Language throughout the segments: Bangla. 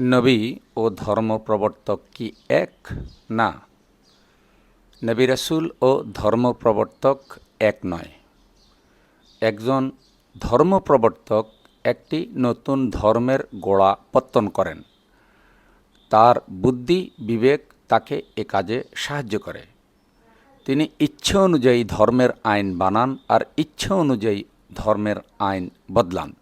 নবী ও ধর্ম প্রবর্তক কি এক? না। নবী রাসূল ও ধর্ম প্রবর্তক এক নয়। একজন ধর্ম প্রবর্তক একটি নতুন ধর্মের গোড়া পত্তন করেন। তার বুদ্ধি, বিবেক তাকে এ কাজে সাহায্য করে। তিনি ইচ্ছে অনুযায়ী ধর্মের আইন বানান আর ইচ্ছে অনুযায়ী ধর্মের আইন বদলান।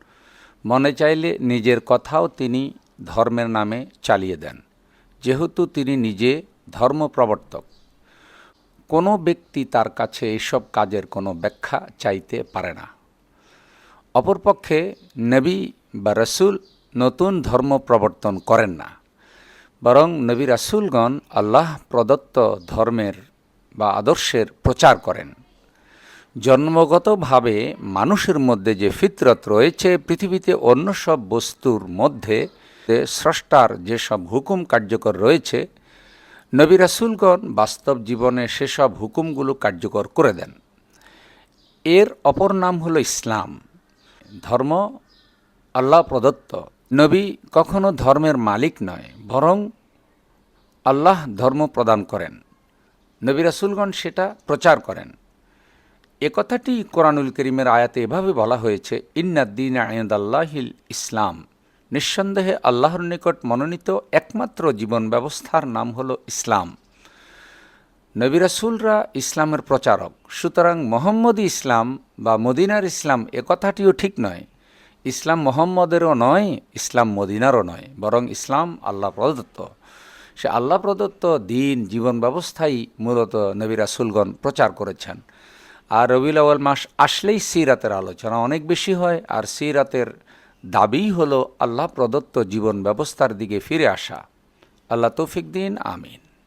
মনে চাইলে নিজের কথাও তিনি ধর্মের নামে চালিয়ে দেন। যেহেতু তিনি নিজে ধর্ম প্রবর্তক কোনো ব্যক্তি তার কাছে এইসব কাজের কোনো ব্যাখ্যা চাইতে পারে না। অপরপক্ষে নবী বা রসুল নতুন ধর্ম প্রবর্তন করেন না, বরং নবী রাসুলগণ আল্লাহ প্রদত্ত ধর্মের বা আদর্শের প্রচার করেন। জন্মগতভাবে মানুষের মধ্যে যে ফিতরত রয়েছে, পৃথিবীতে অন্য সব বস্তুর মধ্যে স্রষ্টার যেসব হুকুম কার্যকর রয়েছে, নবী রাসুলগণ বাস্তব জীবনে সেসব হুকুমগুলো কার্যকর করে দেন। এর অপর নাম হলো ইসলাম। ধর্ম আল্লাহ প্রদত্ত। নবী কখনো ধর্মের মালিক নয়, বরং আল্লাহ ধর্ম প্রদান করেন। নবী রাসুলগণ সেটা প্রচার করেন। এ কথাটি কোরআনুল করিমের আয়াতে এভাবে বলা হয়েছে, ইন্নাদ্দিন আয়দ আল্লাহিল ইসলাম। নিঃসন্দেহে আল্লাহর নিকট মনোনীত একমাত্র জীবন ব্যবস্থার নাম হলো ইসলাম। নবী রাসুলরা ইসলামের প্রচারক। সুতরাং মোহাম্মদী ইসলাম বা মদিনার ইসলাম এ কথাটিও ঠিক নয়। ইসলাম মোহাম্মদেরও নয়, ইসলাম মদিনারও নয়, বরং ইসলাম আল্লাহ প্রদত্ত। সে আল্লাহ প্রদত্ত দিন, জীবন ব্যবস্থাই মূলত নবী রাসুলগণ প্রচার করেছেন। আর রবিউল মাস আসলেই সিরাতের আলোচনা। অনেক বেশি হয় আর সিরাতের দাবিই হল আল্লাহ প্রদত্ত জীবন ব্যবস্থার দিকে ফিরে আসা। আল্লাহ তৌফিক দিন আমিন।